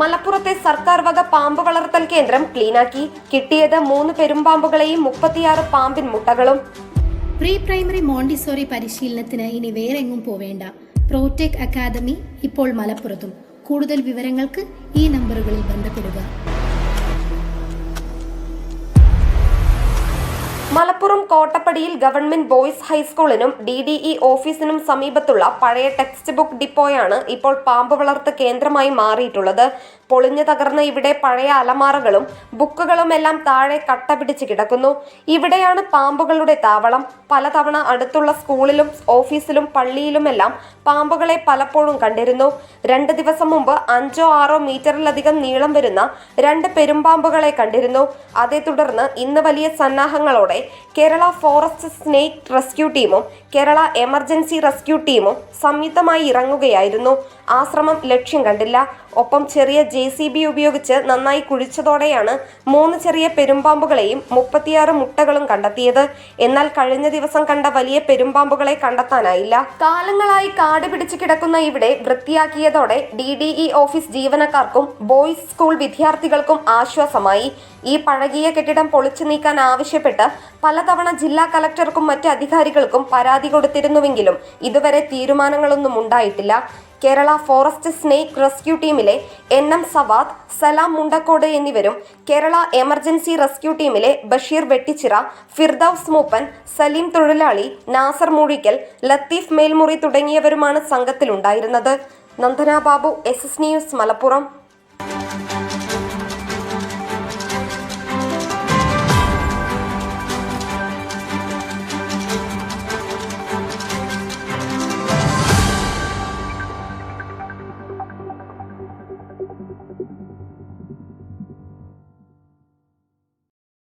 മലപ്പുറത്തെ സർക്കാർ വക പാമ്പ് വളർത്തൽ കേന്ദ്രം ക്ലീനാക്കി. കിട്ടിയത് മൂന്ന് പെരുമ്പാമ്പുകളെയും മുപ്പത്തിയാറ് പാമ്പിൻ മുട്ടകളും. പ്രീ പ്രൈമറി മോണ്ടിസോറി പരിശീലനത്തിന് ഇനി വേറെങ്ങും പോവേണ്ട. പ്രോടെക് അക്കാദമി ഇപ്പോൾ മലപ്പുറത്തും. കൂടുതൽ വിവരങ്ങൾക്ക് ഈ നമ്പറുകളിൽ ബന്ധപ്പെടുക. മലപ്പുറം കോട്ടപ്പടിയിൽ ഗവൺമെന്റ് ബോയ്സ് ഹൈസ്കൂളിനും ഡി ഡി ഇ ഓഫീസിനും സമീപത്തുള്ള പഴയ ടെക്സ്റ്റ് ബുക്ക് ഡിപ്പോയാണ് ഇപ്പോൾ പാമ്പ് വളർത്ത് കേന്ദ്രമായി മാറിയിട്ടുള്ളത്. പൊളിഞ്ഞു തകർന്ന ഇവിടെ പഴയ അലമാറകളും ബുക്കുകളും എല്ലാം താഴെ കട്ട പിടിച്ച് കിടക്കുന്നു. ഇവിടെയാണ് പാമ്പുകളുടെ താവളം. പലതവണ അടുത്തുള്ള സ്കൂളിലും ഓഫീസിലും പള്ളിയിലുമെല്ലാം പാമ്പുകളെ പലപ്പോഴും കണ്ടിരുന്നു. രണ്ട് ദിവസം മുമ്പ് അഞ്ചോ ആറോ മീറ്ററിലധികം നീളം വരുന്ന രണ്ട് പെരുമ്പാമ്പുകളെ കണ്ടിരുന്നു. അതേ തുടർന്ന് ഇന്ന് വലിയ സന്നാഹങ്ങളോടെ കേരള ഫോറസ്റ്റ് സ്നേക്ക് റെസ്ക്യൂ ടീമും കേരള എമർജൻസി റെസ്ക്യൂ ടീമും സംയുക്തമായി ഇറങ്ങുകയായിരുന്നു. ആശ്രമം ലക്ഷ്യം കണ്ടില്ല. ഒപ്പം ചെറിയ ജെ സി ബി ഉപയോഗിച്ച് നന്നായി കുഴിച്ചതോടെയാണ് മൂന്ന് ചെറിയ പെരുമ്പാമ്പുകളെയും മുപ്പത്തിയാറ് മുട്ടകളും കണ്ടെത്തിയത്. എന്നാൽ കഴിഞ്ഞ ദിവസം കണ്ട വലിയ പെരുമ്പാമ്പുകളെ കണ്ടെത്താനായില്ല. കാലങ്ങളായി കാട് പിടിച്ചു കിടക്കുന്ന ഇവിടെ വൃത്തിയാക്കിയതോടെ ഡി ഡി ഇ ഓഫീസ് ജീവനക്കാർക്കും ബോയ്സ് സ്കൂൾ വിദ്യാർത്ഥികൾക്കും ആശ്വാസമായി. ഈ പഴകിയ കെട്ടിടം പൊളിച്ചു നീക്കാൻ ആവശ്യപ്പെട്ട് പലതവണ ജില്ലാ കലക്ടർക്കും മറ്റ് അധികാരികൾക്കും പരാതി കൊടുത്തിരുന്നുവെങ്കിലും ഇതുവരെ തീരുമാനങ്ങളൊന്നും ഉണ്ടായിട്ടില്ല. കേരള ഫോറസ്റ്റ് സ്നേക്ക് റെസ്ക്യൂ ടീമിലെ എൻ എം സവാദ് സലാം മുണ്ടക്കോട് എന്നിവരും കേരള എമർജൻസി റെസ്ക്യൂ ടീമിലെ ബഷീർ വെട്ടിച്ചിറ ഫിർദൌസ് മൂപ്പൻ സലീം തൊഴിലാളി നാസർ മൂഴിക്കൽ ലത്തീഫ് മേൽമുറി തുടങ്ങിയവരുമാണ് സംഘത്തിലുണ്ടായിരുന്നത്. Nandana Babu S S news Malappuram.